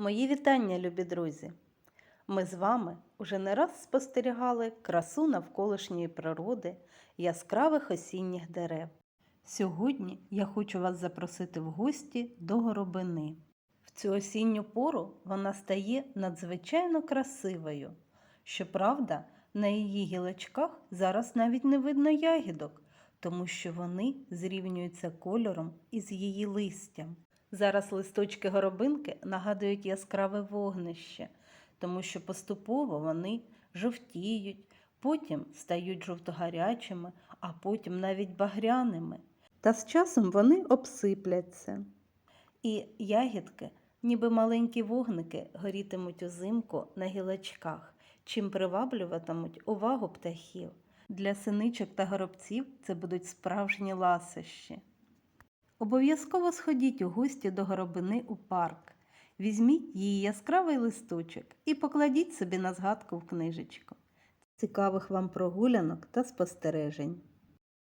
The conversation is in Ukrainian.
Мої вітання, любі друзі! Ми з вами уже не раз спостерігали красу навколишньої природи яскравих осінніх дерев. Сьогодні я хочу вас запросити в гості до горобини. В цю осінню пору вона стає надзвичайно красивою. Щоправда, на її гілочках зараз навіть не видно ягідок, тому що вони зрівнюються кольором із її листям. Зараз листочки горобинки нагадують яскраве вогнище, тому що поступово вони жовтіють, потім стають жовтогарячими, а потім навіть багряними. Та з часом вони обсипляться. І ягідки, ніби маленькі вогники, горітимуть узимку на гілочках, чим приваблюватимуть увагу птахів. Для синичок та горобців це будуть справжні ласощі. Обов'язково сходіть у гості до горобини у парк. Візьміть її яскравий листочок і покладіть собі на згадку в книжечку. Цікавих вам прогулянок та спостережень.